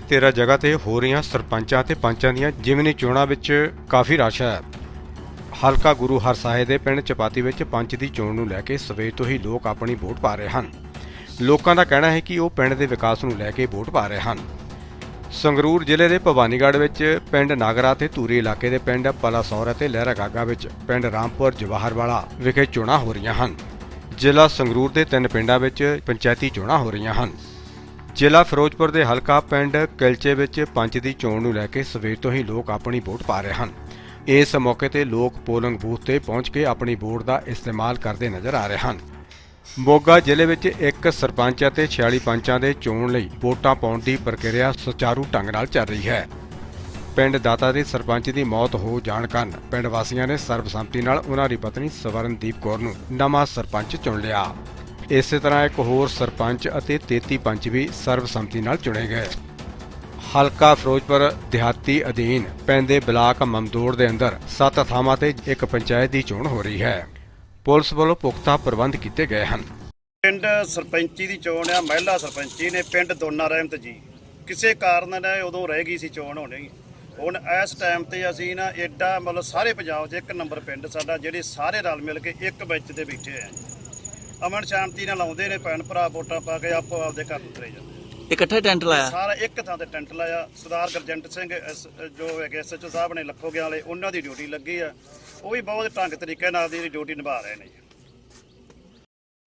13 ਜਗ੍ਹਾ ਤੇ ਹੋ ਰਹੀਆਂ ਸਰਪੰਚਾਂ ਤੇ ਪੰਚਾਂ ਦੀਆਂ ਜਿਮਨੀ ਚੋਣਾਂ ਵਿੱਚ ਕਾਫੀ ਰਸ਼ ਹੈ। ਹਲਕਾ ਗੁਰੂ ਹਰ ਸਾਹਿਬ ਦੇ ਪਿੰਡ ਚਪਾਤੀ ਵਿੱਚ ਪੰਚ ਦੀ ਚੋਣ ਨੂੰ ਲੈ ਕੇ ਸਵੇਰ ਤੋਂ ਹੀ ਲੋਕ ਆਪਣੀ ਵੋਟ ਪਾ ਰਹੇ ਹਨ। ਲੋਕਾਂ ਦਾ ਕਹਿਣਾ ਹੈ ਕਿ ਉਹ ਪਿੰਡ ਦੇ ਵਿਕਾਸ ਨੂੰ ਲੈ ਕੇ ਵੋਟ ਪਾ ਰਹੇ ਹਨ। ਸੰਗਰੂਰ ਜ਼ਿਲ੍ਹੇ ਦੇ ਭਵਾਨੀਗੜ੍ਹ ਵਿੱਚ ਪਿੰਡ ਨਾਗਰਾ ਤੇ ਧੂਰੀ ਇਲਾਕੇ ਦੇ ਪਿੰਡ ਪਲਾਸੌਰ ਅਤੇ ਲਹਿਰਾ ਗਾਗਾ ਵਿੱਚ ਪਿੰਡ ਰਾਮਪੁਰ ਜਵਾਹਰਵਾਲਾ ਵਿਖੇ ਚੋਣਾਂ ਹੋ ਰਹੀਆਂ ਹਨ। ਜ਼ਿਲ੍ਹਾ ਸੰਗਰੂਰ ਦੇ ਤਿੰਨ ਪਿੰਡਾਂ ਵਿੱਚ ਪੰਚਾਇਤੀ ਚੋਣਾਂ ਹੋ ਰਹੀਆਂ ਹਨ। ਜ਼ਿਲ੍ਹਾ ਫਿਰੋਜ਼ਪੁਰ ਦੇ ਹਲਕਾ ਪਿੰਡ ਕਿਲਚੇ ਵਿੱਚ ਪੰਚ ਦੀ ਚੋਣ ਨੂੰ ਲੈ ਕੇ ਸਵੇਰ ਤੋਂ ਹੀ ਲੋਕ ਆਪਣੀ ਵੋਟ ਪਾ ਰਹੇ ਹਨ। ਇਸ ਮੌਕੇ ਤੇ ਲੋਕ ਪੋਲਿੰਗ ਬੂਥ ਤੇ ਪਹੁੰਚ ਕੇ ਆਪਣੀ ਵੋਟ ਦਾ ਇਸਤੇਮਾਲ ਕਰਦੇ ਨਜ਼ਰ ਆ ਰਹੇ ਹਨ। ਮੋਗਾ ਜ਼ਿਲ੍ਹੇ ਵਿੱਚ ਇੱਕ ਸਰਪੰਚ ਅਤੇ 46 ਪੰਚਾਂ ਦੇ ਚੋਣ ਲਈ ਵੋਟਾਂ ਪਾਉਣ ਦੀ ਪ੍ਰਕਿਰਿਆ ਸੁਚਾਰੂ ਢੰਗ ਨਾਲ ਚੱਲ ਰਹੀ ਹੈ। ਪਿੰਡ ਦਾਤਾ ਦੇ ਸਰਪੰਚ ਦੀ ਮੌਤ ਹੋ ਜਾਣ ਕਾਰਨ ਪਿੰਡ ਵਾਸੀਆਂ ਨੇ ਸਰਬਸੰਮਤੀ ਨਾਲ ਉਹਨਾਂ ਦੀ ਪਤਨੀ ਸਵਰਨਦੀਪ ਕੌਰ ਨੂੰ ਨਵਾਂ ਸਰਪੰਚ ਚੁਣ ਲਿਆ। ਇਸੇ ਤਰ੍ਹਾਂ ਇੱਕ ਹੋਰ ਸਰਪੰਚ ਅਤੇ 33 ਪੰਚ ਵੀ ਸਰਬਸੰਮਤੀ ਨਾਲ ਚੁਣੇ ਗਏ। ਹਲਕਾ ਫਿਰੋਜ਼ਪੁਰ ਦਿਹਾਤੀ ਅਧੀਨ ਪੈਂਦੇ ਬਲਾਕ ਮਮਦੋੜ ਦੇ ਅੰਦਰ ਸੱਤ ਥਾਵਾਂ ਤੇ ਇੱਕ ਪੰਚਾਇਤ ਦੀ ਚੋਣ ਹੋ ਰਹੀ ਹੈ। ਪੁਲਿਸ ਵੱਲੋਂ ਪੁਖਤਾ ਪ੍ਰਬੰਧ ਕੀਤੇ ਗਏ ਹਨ। ਪਿੰਡ ਸਰਪੰਚੀ ਦੀ ਚੋਣ ਆ, ਮਹਿਲਾ ਸਰਪੰਚੀ ਨੇ ਪਿੰਡ ਦੋਨਾ ਰਹਿਮਤ ਜੀ। ਕਿਸੇ ਕਾਰਨ ਨਾਲ ਉਦੋਂ ਰਹਿ ਗਈ ਸੀ ਚੋਣ ਹੋਣੀ। ਹੁਣ ਇਸ ਟਾਈਮ ਤੇ ਅਸੀਂ ਨਾ ਐਡਾ ਮਤਲਬ ਸਾਰੇ ਪੰਜਾਬ 'ਚ ਇੱਕ ਨੰਬਰ ਪਿੰਡ ਸਾਡਾ, ਜਿਹੜੇ ਸਾਰੇ ਰਲ ਮਿਲ ਕੇ ਇੱਕ ਵਿੱਚ ਦੇ ਬੈਠੇ ਆ। ਅਮਨ ਸ਼ਾਂਤੀ ਨਾਲ ਆਉਂਦੇ ਨੇ ਭੈਣ ਭਰਾ ਵੋਟਾਂ ਪਾ ਕੇ ਆਪੋ ਆਪਦੇ ਘਰ ਨੂੰ ਤੁਰੇ ਜਾਂਦੇ ਇਕੱਠੇ ਟੈਂਟ ਲਾਇਆ? ਸਾਰਾ ਇੱਕ ਥਾਂ ਤੇ ਟੈਂਟ ਲਾਇਆ। ਸਰਦਾਰ ਗਰਜੰਟ ਸਿੰਘ ਐਸ- ਜੋ ਹੈਗੇ ਐਸਐਚਓ ਸਾਹਿਬ ਨੇ ਲੱਖੋਗੇ ਵਾਲੇ ਉਹਨਾਂ ਦੀ ਡਿਊਟੀ ਲੱਗੀ ਆ। ਉਹ ਵੀ ਬਹੁਤ ਢੰਗ ਤਰੀਕੇ ਨਾਲ ਦੀ ਡਿਊਟੀ ਨਿਭਾ ਰਹੇ ਨੇ ਜੀ।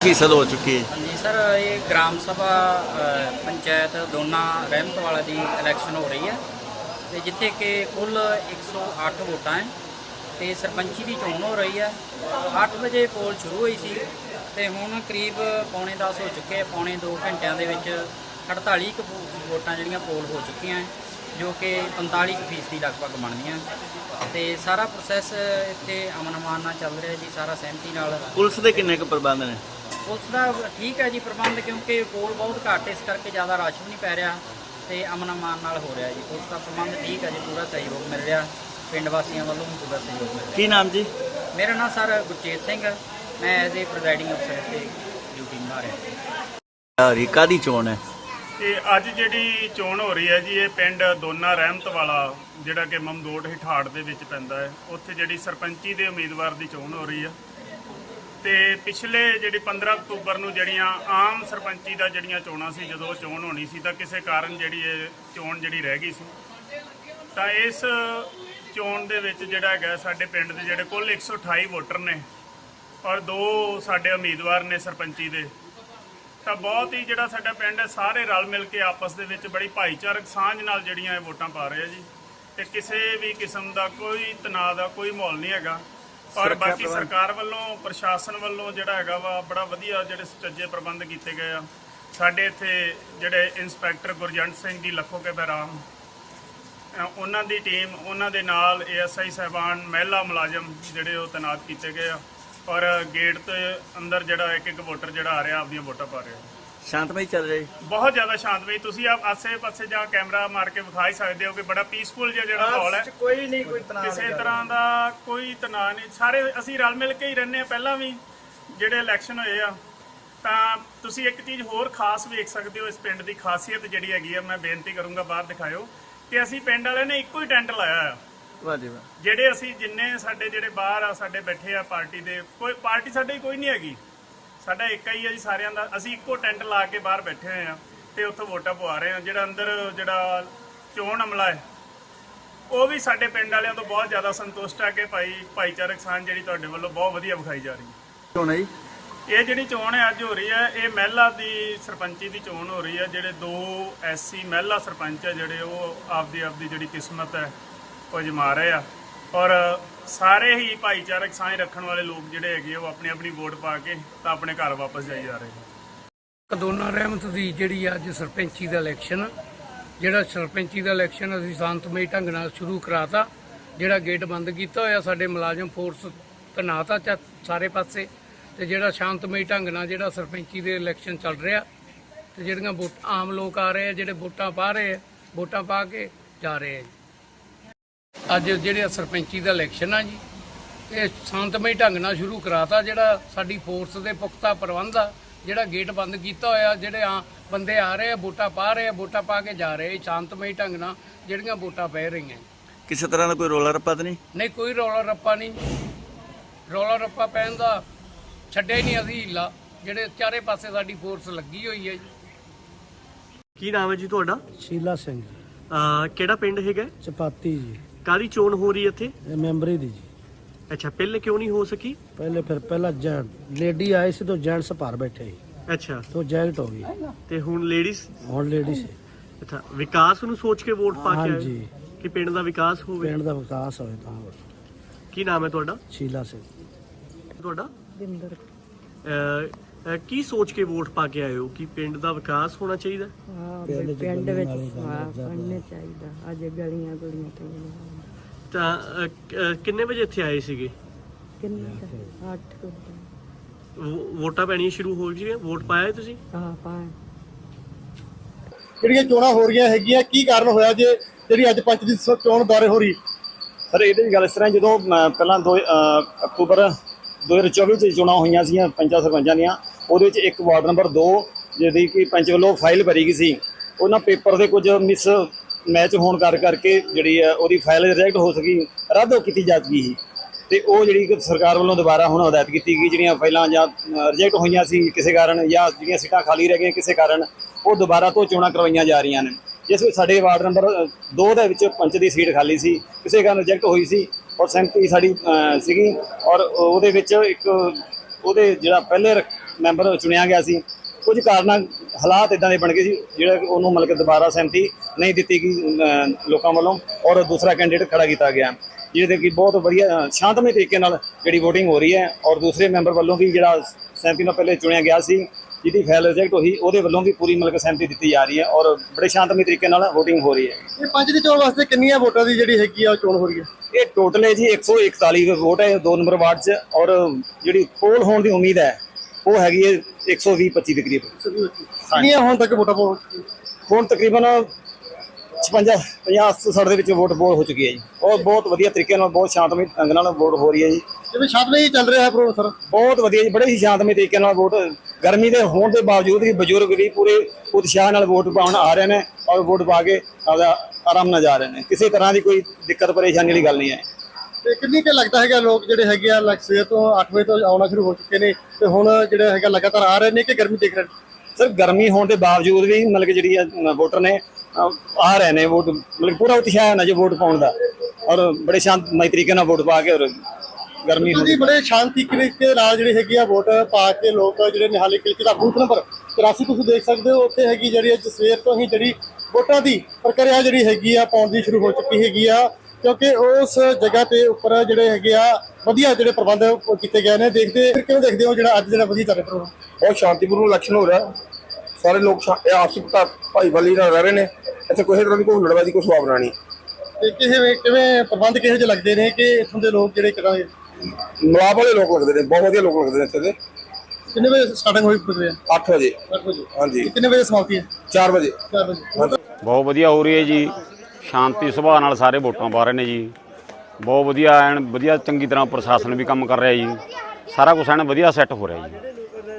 ਫੀਸਦ ਹੋ ਚੁੱਕੀ ਹੈ? ਹਾਂਜੀ ਸਰ ਇਹ ਗ੍ਰਾਮ ਸਭਾ ਅ, ਪੰਚਾਇਤ ਦੋਨਾ ਰਹਿਮਤ ਵਾਲਾ ਦੀ ਇਲੈਕਸ਼ਨ ਹੋ ਰਹੀ ਹੈ। ਤੇ ਜਿੱਥੇ ਕਿ ਕੁੱਲ 108 ਵੋਟਾਂ ਹੈ। ਤੇ ਸਰਪੰਚੀ ਦੀ ਚੋਣ ਹੋ ਰਹੀ ਹੈ 8 ਵਜੇ ਪੋਲ ਸ਼ੁਰੂ ਹੋਈ ਸੀ ਤੇ ਹੁਣ ਕਰੀਬ ਪੌਣੇ 10 ਹੋ ਚੁੱਕੇ ਆ। ਪੌਣੇ 2 ਘੰਟਿਆਂ ਦੇ ਵਿੱਚ 48 ਕੁ ਵੋਟਾਂ ਜਿਹੜੀਆਂ ਪੋਲ ਹੋ ਚੁੱਕੀਆਂ ਹੈ, ਜੋ ਕਿ 45 ਕੁ ਫੀਸਦੀ ਲਗਭਗ ਬਣਦੀਆਂ। ਤੇ ਸਾਰਾ ਪ੍ਰੋਸੈਸ ਇੱਥੇ ਅਮਨ ਅਮਾਨ ਨਾਲ ਚੱਲ ਰਿਹਾ ਜੀ ਸਾਰਾ ਸਹਿਮਤੀ ਨਾਲ। ਪੁਲਿਸ ਦੇ ਕਿੰਨੇ ਕੁ ਪ੍ਰਬੰਧ ਨੇ? ਪੁਲਿਸ ਦਾ ਠੀਕ ਹੈ ਜੀ ਪ੍ਰਬੰਧ ਕਿਉਂਕਿ ਕੋਲ ਬਹੁਤ ਘੱਟ ਇਸ ਕਰਕੇ ਜ਼ਿਆਦਾ ਰਸ਼ ਵੀ ਨਹੀਂ ਪੈ ਰਿਹਾ ਤੇ ਅਮਨ ਅਮਾਨ ਨਾਲ ਹੋ ਰਿਹਾ ਜੀ। ਪੁਲਿਸ ਦਾ ਪ੍ਰਬੰਧ ਠੀਕ ਹੈ ਜੀ ਪੂਰਾ ਸਹਿਯੋਗ ਮਿਲ ਰਿਹਾ। ਪਿੰਡ ਵਾਸੀਆਂ ਵੱਲੋਂ ਵੀ ਪੂਰਾ ਸਹਿਯੋਗ ਮਿਲ ਕੀ ਨਾਮ ਜੀ? ਰਿਹਾ ਮੇਰਾ ਨਾਮ ਸਰ ਗੁਰਚੇਤ ਸਿੰਘ ਹੈ। ਮੈਂ ਐਜ਼ ਏ ਪ੍ਰੈਜ਼ਾਈਡਿੰਗ ਅਫਸਰ ਤੇ ਡਿਊਟੀ ਨਿਭਾ ਰਿਹਾ। ਰੀਕਾ ਦੀ ਚੋਣ ਹੈ? ਇਹ ਅੱਜ ਜਿਹੜੀ ਚੋਣ ਹੋ ਰਹੀ ਹੈ ਜੀ ਇਹ ਪਿੰਡ ਦੋਨਾ ਰਹਿਮਤ ਵਾਲਾ ਜਿਹੜਾ ਕਿ ਮਮਦੋੜ ਹਿਠਾੜ ਦੇ ਵਿੱਚ ਪੈਂਦਾ ਹੈ। ਉੱਥੇ ਜਿਹੜੀ ਸਰਪੰਚੀ ਦੇ ਉਮੀਦਵਾਰ ਦੀ ਚੋਣ ਹੋ ਰਹੀ ਹੈ ਤੇ ਪਿਛਲੇ ਜਿਹੜੀ 15 ਅਕਤੂਬਰ ਨੂੰ ਜਿਹੜੀਆਂ ਆਮ ਸਰਪੰਚੀ ਦਾ ਜਿਹੜੀਆਂ ਚੋਣਾਂ ਸੀ ਜਦੋਂ ਚੋਣ ਹੋਣੀ ਸੀ ਤਾਂ ਕਿਸੇ ਕਾਰਨ ਜਿਹੜੀ ਇਹ ਚੋਣ ਜਿਹੜੀ ਰਹਿ ਗਈ ਸੀ। ਤਾਂ ਇਸ ਚੋਣ ਦੇ ਵਿੱਚ ਜਿਹੜਾ ਹੈਗਾ ਸਾਡੇ ਪਿੰਡ ਦੇ ਜਿਹੜੇ ਕੁੱਲ 128 ਵੋਟਰ ਨੇ ਔਰ ਦੋ ਸਾਡੇ ਉਮੀਦਵਾਰ ਨੇ ਸਰਪੰਚੀ ਦੇ। ਤਾਂ ਬਹੁਤ ਹੀ ਜਿਹੜਾ ਸਾਡਾ ਪਿੰਡ ਹੈ ਸਾਰੇ ਰਲ ਮਿਲ ਕੇ ਆਪਸ ਦੇ ਵਿੱਚ ਬੜੀ ਭਾਈਚਾਰਕ ਸਾਂਝ ਨਾਲ ਜਿਹੜੀਆਂ ਇਹ ਵੋਟਾਂ ਪਾ ਰਹੇ ਆ ਜੀ। ਤੇ ਕਿਸੇ ਵੀ ਕਿਸਮ ਦਾ ਕੋਈ ਤਣਾਅ ਦਾ ਕੋਈ ਮਾਹੌਲ ਨਹੀਂ ਹੈਗਾ। ਔਰ ਬਾਕੀ। ਸਰਕਾਰ ਵੱਲੋਂ ਪ੍ਰਸ਼ਾਸਨ ਵੱਲੋਂ ਜਿਹੜਾ ਹੈਗਾ ਵਾ ਬੜਾ ਵਧੀਆ ਜਿਹੜੇ ਸੁਚੱਜੇ ਪ੍ਰਬੰਧ ਕੀਤੇ ਗਏ ਆ। ਸਾਡੇ ਇੱਥੇ ਜਿਹੜੇ ਇੰਸਪੈਕਟਰ ਗੁਰਜੰਟ ਸਿੰਘ ਜੀ ਲੱਖੋਕੇ ਬਹਿਰਾਮ ਅ, ਉਹਨਾਂ ਦੀ ਟੀਮ ਉਹਨਾਂ ਦੇ ਨਾਲ ਏਐਸਆਈ ਸਾਹਿਬਾਨ ਮਹਿਲਾ ਮੁਲਾਜ਼ਮ ਜਿਹੜੇ ਉਹ ਤੈਨਾਤ ਕੀਤੇ ਗਏ ਆ। ਔਰ ਗੇਟ ਤੇ ਅੰਦਰ ਜਿਹੜਾ ਇੱਕ ਇੱਕ ਵੋਟਰ ਜਿਹੜਾ ਆ ਰਿਹਾ ਆਪਦੀਆਂ ਵੋਟਾਂ ਪਾ ਰਿਹਾ। ਸ਼ਾਂਤਮਈ ਚੱਲ ਰਹੀ ਬਹੁਤ ਜ਼ਿਆਦਾ ਸ਼ਾਂਤਮਈ। ਤੁਸੀਂ ਆਪ ਆਸੇ ਪਾਸੇ ਜਾ ਕੈਮਰਾ ਮਾਰ ਕੇ ਵਿਖਾ ਹੀ ਸਕਦੇ ਹੋ ਕਿ ਬੜਾ ਪੀਸਫੁਲ ਜਿਹਾ ਜਿਹੜਾ ਮਾਹੌਲ ਹੈ। ਕੋਈ ਨਹੀਂ ਕੋਈ ਤਣਾਅ ਕਿਸੇ ਤਰ੍ਹਾਂ ਦਾ ਕੋਈ ਤਣਾਅ ਨਹੀਂ। ਸਾਰੇ ਅਸੀਂ ਰਲ ਮਿਲ ਕੇ ਹੀ ਰਹਿੰਦੇ ਆ ਪਹਿਲਾਂ ਵੀ ਜਿਹੜੇ ਇਲੈਕਸ਼ਨ ਹੋਏ ਆ ਤਾਂ ਤੁਸੀਂ ਇੱਕ ਚੀਜ਼ ਹੋਰ ਖਾਸ ਵੇਖ ਸਕਦੇ ਹੋ ਇਸ ਪਿੰਡ ਦੀ ਖਾਸੀਅਤ ਜਿਹੜੀ ਹੈਗੀ ਆ। ਮੈਂ ਬੇਨਤੀ ਕਰੂੰਗਾ ਬਾਹਰ ਦਿਖਾਇਓ। ਕਿ ਅਸੀਂ ਪਿੰਡ ਵਾਲਿਆਂ ਨੇ ਇੱਕੋ ਹੀ ਟੈਂਟ ਲਾਇਆ ਆ ਵਾਹ ਜੀ ਵਾਹ। ਜਿਹੜੇ ਅਸੀਂ ਜਿੰਨੇ ਸਾਡੇ ਜਿਹੜੇ ਬਾਹਰ ਆ ਸਾਡੇ ਬੈਠੇ ਆ ਪਾਰਟੀ ਦੇ ਕੋਈ ਪਾਰਟੀ ਸਾਡੇ ਕੋਈ ਨਹੀਂ ਹੈਗੀ। ਸਾਡਾ ਇੱਕ ਹੀ ਆ ਜੀ ਸਾਰਿਆਂ ਦਾ। ਅਸੀਂ ਇੱਕੋ ਟੈਂਟ ਲਾ ਕੇ ਬਾਹਰ ਬੈਠੇ ਹੋਏ ਆ ਤੇ ਉੱਥੋਂ ਵੋਟਾਂ ਪਵਾ ਰਹੇ ਆ। ਜਿਹੜਾ ਅੰਦਰ ਜਿਹੜਾ ਚੋਣ ਅਮਲਾ ਹੈ ਉਹ ਵੀ ਸਾਡੇ ਪਿੰਡ ਵਾਲਿਆਂ ਤੋਂ ਬਹੁਤ ਜ਼ਿਆਦਾ ਸੰਤੁਸ਼ਟ ਆ ਕਿ ਭਾਈ ਭਾਈਚਾਰਕ ਸਾਂਝ ਜਿਹੜੀ ਤੁਹਾਡੇ ਵੱਲੋਂ ਬਹੁਤ ਵਧੀਆ ਵਿਖਾਈ ਜਾ ਰਹੀ ਹੈ। ਚੋਣ ਹੈ ਜੀ ਇਹ ਜਿਹੜੀ ਚੋਣ ਹੈ ਅੱਜ ਹੋ ਰਹੀ ਹੈ, ਇਹ ਮਹਿਲਾ ਦੀ ਸਰਪੰਚੀ ਦੀ ਚੋਣ ਹੋ ਰਹੀ ਹੈ, ਜਿਹੜੇ ਦੋ ਐਸਸੀ ਮਹਿਲਾ ਸਰਪੰਚ ਹੈ ਜਿਹੜੇ ਉਹ ਆਪਦੀ ਆਪਦੀ ਜਿਹੜੀ ਕਿਸਮਤ ਹੈ, ਉਹ ਅਜਮਾ ਰਹੇ ਆ। ਔਰ ਸਾਰੇ ਹੀ ਭਾਈਚਾਰਕ ਸਾਂਝ ਰੱਖਣ ਵਾਲੇ ਲੋਕ ਜਿਹੜੇ ਹੈਗੇ ਉਹ ਆਪਣੀ ਆਪਣੀ ਵੋਟ ਪਾ ਕੇ ਤਾਂ ਆਪਣੇ ਘਰ ਵਾਪਸ ਜਾਈ ਜਾ ਰਹੇ ਨੇ। ਦੋਨਾ ਰਹਿਮਤ ਦੀ ਜਿਹੜੀ ਅੱਜ ਸਰਪੰਚੀ ਦਾ ਇਲੈਕਸ਼ਨ ਜਿਹੜਾ ਸਰਪੰਚੀ ਦਾ ਇਲੈਕਸ਼ਨ ਅਸੀਂ ਸ਼ਾਂਤਮਈ ਢੰਗ ਨਾਲ ਸ਼ੁਰੂ ਕਰਾਤਾ, ਜਿਹੜਾ ਗੇਟ ਬੰਦ ਕੀਤਾ ਹੋਇਆ ਸਾਡੇ ਮੁਲਾਜ਼ਮ ਫੋਰਸ ਤੈਨਾਤ ਆ ਚਾ- ਸਾਰੇ ਪਾਸੇ। ਤੇ ਜਿਹੜਾ ਸ਼ਾਂਤਮਈ ਢੰਗ ਨਾਲ ਜਿਹੜਾ ਸਰਪੰਚੀ ਦੇ ਇਲੈਕਸ਼ਨ ਚੱਲ ਰਿਹਾ ਤੇ ਜਿਹੜੀਆਂ ਵੋਟ ਆਮ ਲੋਕ ਆ ਰਹੇ ਆ ਜਿਹੜੇ ਵੋਟਾਂ ਪਾ ਰਹੇ ਆ ਵੋਟਾਂ ਪਾ ਕੇ ਜਾ ਰਹੇ ਆ। ਅੱਜ ਜਿਹੜੇ ਸਰਪੰਚੀ ਦਾ ਇਲੈਕਸ਼ਨ ਆ ਜੀ ਇਹ ਸ਼ਾਂਤਮਈ ਢੰਗ ਨਾਲ ਸ਼ੁਰੂ ਕਰਾਤਾ ਜਿਹੜਾ ਸਾਡੀ ਫੋਰਸ ਦੇ ਪੁਖਤਾ ਪ੍ਰਬੰਧ ਆ ਜਿਹੜਾ ਗੇਟ ਬੰਦ ਕੀਤਾ ਹੋਇਆ ਜਿਹੜੇ ਆ ਬੰਦੇ ਆ ਰਹੇ ਆ ਵੋਟਾਂ ਪਾ ਰਹੇ ਆ ਵੋਟਾਂ ਪਾ ਕੇ ਜਾ ਰਹੇ ਸ਼ਾਂਤਮਈ ਢੰਗ ਨਾਲ ਜਿਹੜੀਆਂ ਵੋਟਾਂ ਪੈ ਰਹੀਆਂ ਕਿਸੇ ਤਰ੍ਹਾਂ ਦਾ ਕੋਈ ਰੋਲਾ ਰੱਪਾ ਤਾਂ ਨਹੀਂ? ਨਹੀਂ ਕੋਈ ਰੌਲਾ ਰੱਪਾ ਨਹੀਂ। ਰੌਲਾ ਰੱਪਾ ਪੈਣ ਦਾ ਛੱਡਿਆ ਹੀ ਨਹੀਂ ਅਸੀਂ ਹੀਲਾ ਜਿਹੜੇ ਚਾਰੇ ਪਾਸੇ ਸਾਡੀ ਫੋਰਸ ਲੱਗੀ ਹੋਈ ਹੈ ਜੀ। ਕੀ ਨਾਮ ਹੈ ਜੀ ਤੁਹਾਡਾ? ਸ਼ੀਲਾ ਸਿੰਘ। ਅਹ ਕਿਹੜਾ ਪਿੰਡ ਹੈਗਾ? ਚਪਾਤੀ ਜੀ। ਕਾਦੀ ਚੋਣ ਹੋ ਰਹੀ ਹੈ ਇੱਥੇ? ਇਹ ਮੈਂਬਰੀ ਦੀ ਜੀ। ਅੱਛਾ ਪਹਿਲੇ ਕਿਉਂ ਨਹੀਂ ਹੋ ਸਕੀ? ਪਹਿਲੇ ਫਿਰ ਪਹਿਲਾ ਜੈਂਟ ਲੇਡੀ ਆਏ ਸੀ ਤਾਂ ਜੈਂਟਸ ਭਰ ਬੈਠੇ ਸੀ। ਅੱਛਾ। ਤੋਂ ਜੈਕਟ ਹੋ ਗਈ ਤੇ ਹੁਣ ਲੇਡੀਜ਼ ਹੁਣ ਲੇਡੀ ਸੀ। ਅੱਛਾ ਵਿਕਾਸ ਨੂੰ ਸੋਚ ਕੇ ਵੋਟ ਪਾ ਕੇ ਆਏ ਹਾਂਜੀ। ਕਿ ਪਿੰਡ ਦਾ ਵਿਕਾਸ ਹੋਵੇ? ਪਿੰਡ ਦਾ ਵਿਕਾਸ ਹੋਵੇ ਤਾਂ। ਕੀ ਨਾਮ ਹੈ ਤੁਹਾਡਾ? ਸ਼ੀਲਾ ਸਿੰਘ। ਤੁਹਾਡਾ? ਬਿੰਦਰ ਕੀ ਸੋਚ ਕੇ ਵੋਟ ਪਾ ਕੇ ਆਏ ਹੋ? ਕਿ ਪਿੰਡ ਦਾ ਵਿਕਾਸ ਹੋਣਾ ਚਾਹੀਦਾ? ਪਿੰਡ ਪਿੰਡ ਵਿੱਚ ਹਾਂ ਚਾਹੀਦਾ। ਅੱਜ ਗਲੀਆਂ ਗੁਲੀਆਂ ਤੇ ਤਾਂ ਅਹ, ਕ- ਅਹ, ਕਿੰਨੇ ਵਜੇ ਇੱਥੇ ਆਏ ਸੀਗੇ? ਕਿੰਨੇ ਦਾ ਦਾ। ਵੋ- ਵੋਟਾਂ ਪੈਣੀਆਂ ਸ਼ੁਰੂ ਹੋ ਗਈਆਂ? ਵੋਟ ਪਾਇਆ ਹੈ ਤੁਸੀਂ? ਹਾਂ ਪਾ ਜਿਹੜੀਆਂ ਚੋਣਾਂ ਹੋ ਰਹੀਆਂ ਹੈਗੀਆਂ ਕੀ ਕਾਰਨ ਹੋਇਆ ਜੇ ਜਿਹੜੀ ਅੱਜ ਪੰਚ ਦੀ ਸ- ਚੋਣ ਦੁਆਰੇ ਹੋ ਰਹੀ? ਸਰ ਇਹਦੇ ਦੀ ਗੱਲ ਇਸ ਤਰ੍ਹਾਂ ਜਦੋਂ ਅਹ, ਪਹਿਲਾਂ ਦੋ ਅਹ, ਅਕਤੂਬਰ 2024 ਚ ਚੋਣਾਂ ਹੋਈਆਂ ਸੀਗੀਆਂ ਪੰਚਾਂ ਸਰਪੰਚਾਂ ਦੀਆਂ। ਉਹਦੇ ਵਿੱਚ ਇੱਕ ਵਾਰਡ ਨੰਬਰ 2 ਜਿਹਦੀ ਕਿ ਪੰਚ ਵੱਲੋਂ ਫਾਈਲ ਭਰੀ ਗਈ ਸੀ। ਉਹਨਾਂ ਪੇਪਰ ਦੇ ਕੁਝ ਮਿਸ ਮੈਚ ਹੋਣ ਕਰ ਕਰਕੇ ਜਿਹੜੀ ਹੈ ਉਹਦੀ ਫਾਈਲ ਰਿਜੈਕਟ ਹੋ ਸਕੀ, ਰੱਦ ਹੋ ਕੀਤੀ ਜਾ ਚੁੱਕੀ ਸੀ। ਤੇ ਉਹ ਜਿਹੜੀ ਕਿ ਸਰਕਾਰ ਵੱਲੋਂ ਦੁਬਾਰਾ ਹੁਣ ਹਦਾਇਤ ਕੀਤੀ ਗਈ, ਜਿਹੜੀਆਂ ਫਾਈਲਾਂ ਜਾਂ ਰਿਜੈਕਟ ਹੋਈਆਂ ਸੀ ਕਿਸੇ ਕਾਰਨ ਜਾਂ ਜਿਹੜੀਆਂ ਸੀਟਾਂ ਖਾਲੀ ਰਹਿ ਗਈਆਂ ਕਿਸੇ ਕਾਰਨ, ਉਹ ਦੁਬਾਰਾ ਤੋਂ ਚੋਣਾਂ ਕਰਵਾਈਆਂ ਜਾ ਰਹੀਆਂ ਨੇ। ਜਿਸ ਵਿੱਚ ਸਾਡੇ ਵਾਰਡ ਨੰਬਰ 2 ਦੇ ਵਿੱਚ ਪੰਚ ਦੀ ਸੀਟ ਖਾਲੀ ਸੀ, ਕਿਸੇ ਕਾਰਨ ਰਿਜੈਕਟ ਹੋਈ ਸੀ ਔਰ ਸਹਿਮਤੀ ਸਾਡੀ ਸੀਗੀ ਔਰ ਉਹਦੇ ਵਿੱਚ ਇੱਕ ਉਹਦੇ ਜਿਹੜਾ ਪਹਿਲੇ ਮੈਂਬਰ ਚੁਣਿਆ ਗਿਆ ਸੀ, ਕੁਝ ਕਾਰਨਾਂ, ਹਾਲਾਤ ਇਦਾਂ ਦੇ ਬਣ ਗਏ ਸੀ, ਜਿਹੜਾ ਉਹਨੂੰ ਮਤਲਬ ਕਿ ਦੁਬਾਰਾ ਸਹਿਮਤੀ ਨਹੀਂ ਦਿੱਤੀ ਗਈ ਲੋਕਾਂ ਵੱਲੋਂ ਔਰ ਦੂਸਰਾ ਕੈਂਡੀਡੇਟ ਖੜਾ ਕੀਤਾ ਗਿਆ। ਜਿਹਦੇ ਕਿ ਬਹੁਤ ਵਧੀਆ ਸ਼ਾਂਤਮਈ ਤਰੀਕੇ ਨਾਲ ਜਿਹੜੀ VOTING ਹੋ ਰਹੀ ਹੈ ਔਰ ਦੂਸਰੇ ਮੈਂਬਰ ਵੱਲੋਂ ਵੀ ਜਿਹੜਾ ਸਹਿਮਤੀ ਨਾਲ ਪਹਿਲੇ ਚੁਣਿਆ ਗਿਆ ਸੀ ਜਿਹਦੀ ਫਾਈਲ ਰਿਜੈਕਟ ਹੋਈ ਉਹਦੇ ਵੱਲੋਂ ਵੀ ਪੂਰੀ ਮਤਲਬ ਸਹਿਮਤੀ ਦਿੱਤੀ ਜਾ ਰਹੀ ਹੈ ਔਰ ਬੜੇ ਸ਼ਾਂਤਮਈ ਤਰੀਕੇ ਨਾਲ VOTING ਹੋ ਰਹੀ ਹੈ। ਇਹ ਪੰਚ ਦੀ ਚੋਣ ਵਾਸਤੇ ਕਿੰਨੀਆਂ ਵੋਟਾਂ ਦੀ ਜਿਹੜੀ ਹੈਗੀ ਆ ਉਹ ਚੋਣ ਹੋ ਰਹੀ ਹੈ? ਇਹ ਟੋਟਲ ਹੈ ਜੀ 141 ਵੋਟ ਹੈ ਦੋ ਨੰਬਰ ਵਾਰਡ 'ਚ ਔਰ ਜਿਹੜੀ ਪੋਲ ਹੋਣ ਦੀ ਉਮੀਦ ਹੈ ਉਹ ਹੈਗੀ ਹੈ 120 25 ਦੇ ਕਰੀਬ। ਕਿੰਨੀਆਂ ਹੁਣ ਤੱਕ ਵੋਟਾਂ ਪੋ ਹੁਣ ਤਕਰੀਬਨ 56 50 60 ਦੇ ਵਿੱਚ ਵੋਟ ਬੋਲ ਹੋ ਚੁੱਕੀ ਹੈ ਜੀ। ਔਰ ਬਹੁਤ ਵਧੀਆ ਤਰੀਕੇ ਨਾਲ ਬਹੁਤ ਸ਼ਾਂਤਮਈ ਢੰਗ ਨਾਲ ਵੋਟ ਹੋ ਰਹੀ ਹੈ ਜੀ। ਜਿਵੇਂ ਸ਼ਾਂਤਮਈ ਚੱਲ ਰਿਹਾ ਹੈ ਸਰ। ਬਹੁਤ ਵਧੀਆ ਜੀ ਬੜੇ ਹੀ ਸ਼ਾਂਤਮਈ ਤਰੀਕੇ ਨਾਲ ਵੋਟ ਗਰਮੀ ਦੇ ਹੋਣ ਦੇ ਬਾਵਜੂਦ ਵੀ ਬਜ਼ੁਰਗ ਵੀ ਪੂਰੇ ਉਤਸ਼ਾਹ ਨਾਲ ਵੋਟ ਪਾਉਣ ਆ ਰਹੇ ਨੇ ਔਰ ਵੋਟ ਪਾ ਕੇ ਆਪਦਾ ਆਰਾਮ ਨਾਲ ਜਾ ਰਹੇ ਨੇ। ਕਿਸੇ ਤਰ੍ਹਾਂ ਦੀ ਕੋਈ ਦਿੱਕਤ ਪਰੇਸ਼ਾਨੀ ਵਾਲੀ ਗੱਲ ਨਹੀਂ ਹੈ। ਤੇ ਕਿੰਨੀ ਕੁ ਲੱਗਦਾ ਹੈਗਾ ਲੋਕ ਜਿਹੜੇ ਹੈਗੇ ਆ ਸਵੇਰ ਤੋਂ 8 ਵਜੇ ਤੋਂ ਆਉਣਾ ਸ਼ੁਰੂ ਹੋ ਚੁੱਕੇ ਨੇ ਤੇ ਹੁਣ ਜਿਹੜੇ ਹੈਗਾ ਲਗਾਤਾਰ ਆ ਰਹੇ ਨੇ ਕਿ ਗਰਮੀ ਦੇਖ ਰਹੇ ਸਰ ਗਰਮੀ ਹੋਣ ਦੇ ਬਾਵਜੂਦ ਵੀ ਮਤਲਬ ਕਿ ਜਿਹੜੀ ਆ ਵੋਟਰ ਨੇ ਆ ਰਹੇ ਨੇ ਵੋਟ ਮਤਲਬ ਪੂਰਾ ਉਤਸ਼ਾਹ ਹੈ ਨਾ ਜੀ ਵੋਟ ਪਾਉਣ ਦਾ। ਔਰ ਬੜੇ ਸ਼ਾਂਤਮਈ ਤਰੀਕੇ ਨਾਲ ਵੋਟ ਪਾ ਕੇ ਔਰ ਗਰਮੀ ਜੀ ਬੜੇ ਸ਼ਾਂਤੀ ਤਰੀਕੇ ਨਾਲ ਜਿਹੜੀ ਹੈਗੀ ਆ ਵੋਟ ਪਾ ਕੇ ਲੋਕ ਜਿਹੜੇ ਨਿਹਾਲੀ ਕਿਲਕੇ ਦਾ ਬੂਥ ਨੰਬਰ 84 ਤੁਸੀਂ ਦੇਖ ਸਕਦੇ ਹੋ ਉੱਥੇ ਹੈਗੀ ਜਿਹੜੀ ਅੱਜ ਸਵੇਰ ਤੋਂ ਹੀ ਜਿਹੜੀ ਵੋਟਾਂ ਦੀ ਪ੍ਰਕਿਰਿਆ ਜਿਹੜੀ ਹੈਗੀ ਆ ਪਾਉਣ ਦੀ ਸ਼ੁਰੂ ਹੋ ਚੁੱਕੀ ਹੈਗੀ ਆ। ਕਿਉਂਕਿ ਉਸ ਜਗ੍ਹਾ ਤੇ ਉੱਪਰ ਜਿਹੜੇ ਹੈਗੇ ਆ ਵਧੀਆ ਜਿਹੜੇ ਪ੍ਰਬੰਧ ਕੀਤੇ ਗਏ ਨੇ। ਦੇਖਦੇ ਫਿਰ ਕਿਵੇਂ ਦੇਖਦੇ ਹੋ ਜਿਹੜਾ ਅੱਜ ਜਿਹੜਾ ਵਧੀਆ ਚੱਲ ਰਿਹਾ? ਬਹੁਤ ਸ਼ਾਂਤੀਪੂਰਨ ਇਲੈਕਸ਼ਨ ਹੋ ਰਿਹਾ। ਸਾਰੇ ਲੋਕ ਆਪਸੀ ਭਾਈਵਾਲੀ ਨਾਲ ਰਹਿ ਰਹੇ ਨੇ। ਇੱਥੇ ਕੋਈ ਤਰ੍ਹਾਂ ਦੀ ਕੋਈ ਲੜਵਾਈ ਕੋਈ ਸੁਭਾਵਨਾ ਨਹੀਂ। ਤੇ ਕਿਵੇਂ ਕਿਵੇਂ ਪ੍ਰਬੰਧ ਕਿਹੋ ਜਿਹੇ ਲੱਗਦੇ ਨੇ ਕਿ ਇੱਥੋਂ ਦੇ ਲੋਕ ਜਿਹੜੇ ਕਰਾਂਗੇ? ਮਲਾਪ ਵਾਲੇ ਲੋਕ ਲੱਗਦੇ ਨੇ ਬਹੁਤ ਵਧੀਆ ਲੋਕ ਲੱਗਦੇ ਨੇ ਇੱਥੇ ਦੇ। ਕਿੰਨੇ ਵਜੇ ਸਟਾਰਟਿੰਗ ਹੋਈ ਪ੍ਰਕਿਰਿਆ 8 ਵਜੇ। 8 ਵਜੇ। ਹਾਂਜੀ। ਕਿੰਨੇ ਵਜੇ ਸਮਾਪਤੀ ਹੈ? 4 ਵਜੇ। 4 ਵਜੇ। ਬਹੁਤ ਵਧੀਆ ਹੋ ਰਹੀ ਹੈ ਜੀ। ਸ਼ਾਂਤੀ ਸੁਭਾਅ ਨਾਲ ਸਾਰੇ ਵੋਟਾਂ ਪਾ ਰਹੇ ਨੇ ਜੀ। ਬਹੁਤ ਵਧੀਆ ਐਨ ਵਧੀਆ ਚੰਗੀ ਤਰ੍ਹਾਂ ਪ੍ਰਸ਼ਾਸਨ ਵੀ ਕੰਮ ਕਰ ਰਿਹਾ ਜੀ। ਸਾਰਾ ਕੁਝ ਐਨ ਵਧੀਆ ਸੈੱਟ ਹੋ ਰਿਹਾ ਜੀ।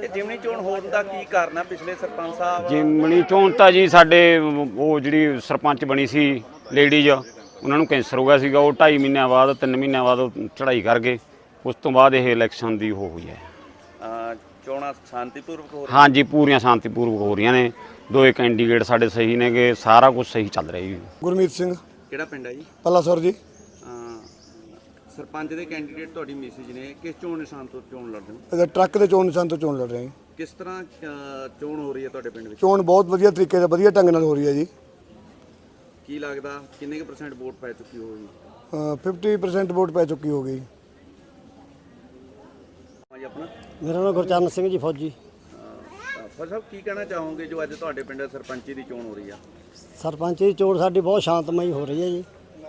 ਇਹ ਜਿਮਨੀ ਚੋਣ ਹੋਣ ਦਾ ਕੀ ਕਾਰਨ ਹੈ ਪਿਛਲੇ ਸਰਪੰਚ ਸਾਹਿਬ? ਜਿਮਣੀ ਚੋਣ ਤਾਂ ਜੀ ਸਾਡੇ ਉਹ ਜਿਹੜੀ ਸਰਪੰਚ ਬਣੀ ਸੀ ਲੇਡੀਜ਼ ਉਹਨਾਂ ਨੂੰ ਕੈਂਸਰ ਹੋ ਗਿਆ ਸੀਗਾ। ਉਹ 2.5 ਮਹੀਨਿਆਂ ਬਾਅਦ 3 ਮਹੀਨਿਆਂ ਬਾਅਦ ਉਹ ਚੜ੍ਹਾਈ ਕਰ ਗਏ। ਉਸ ਤੋਂ ਬਾਅਦ ਇਹ ਇਲੈਕਸ਼ਨ ਦੀ ਉਹ ਹੋਈ ਹੈ। ਅਹ, ਚੋਣਾਂ ਸ਼ਾਂਤੀਪੂਰਵਕ ਹੋ ਹਾਂਜੀ ਪੂਰੀਆਂ ਸ਼ਾਂਤੀਪੂਰਵਕ ਹੋ ਰਹੀਆਂ ਨੇ। ਦੋਏ ਕੈਂਡੀਡੇਟ ਸਾਡੇ ਸਹੀ ਨੇਗੇ ਸਾਰਾ ਕੁਝ ਸਹੀ ਚੱਲ ਰਿਹਾ ਜੀ। ਗੁਰਮੀਤ ਸਿੰਘ। ਕਿਹੜਾ ਪਿੰਡ ਹੈ ਜੀ? ਪੱਲਾਸੌਰ ਜੀ। ਅਹ, ਸਰਪੰਚ ਦੇ ਕੈਂਡੀਡੇਟ ਤੁਹਾਡੀ ਮੈਸੇਜ ਨੇ ਕਿਸ ਚੋਣ ਨਿਸ਼ਾਨ ਤੋਂ ਚੋਣ ਲੜਦੇ ਹੋ? ਇਹਦਾ ਟਰੱਕ ਦੇ ਚੋਣ ਨਿਸ਼ਾਨ ਤੋਂ ਚੋਣ ਲੜ ਰਹੇ ਹਾਂ ਕਿਸ ਤਰ੍ਹਾਂ ਅਹ, ਚੋਣ ਹੋ ਰਹੀ ਹੈ ਤੁਹਾਡੇ ਪਿੰਡ ਵਿੱਚ? ਚੋਣ ਬਹੁਤ ਵਧੀਆ ਤਰੀਕੇ ਨਾਲ ਵਧੀਆ ਢੰਗ ਨਾਲ ਹੋ ਰਹੀ ਹੈ ਜੀ। ਕੀ ਲੱਗਦਾ ਕਿੰਨੇ ਕੁ ਪਰਸੈਂਟ ਵੋਟ ਪੈ ਚੁੱਕੀ ਹੋਵੇਗੀ ਅ, 50% ਵੋਟ ਪੈ ਚੁੱਕੀ ਹੋ ਗਈ ਜੀ ਆਪਣਾ? ਮੇਰਾ ਨਾਮ ਗੁਰਚਰਨ ਸਿੰਘ ਜੀ ਫੌਜੀ। ਫਰ ਸਾਹਿਬ ਕੀ ਕਹਿਣਾ ਚਾਹੋਗੇ ਜੋ ਅੱਜ ਤੁਹਾਡੇ ਪਿੰਡ ਸਰਪੰਚੀ ਦੀ ਚੋਣ ਹੋ ਰਹੀ ਆ? ਸਰਪੰਚ ਦੀ ਚੋਣ ਸਾਡੀ ਬਹੁਤ ਸ਼ਾਂਤਮਈ ਹੋ ਰਹੀ ਹੈ ਜੀ।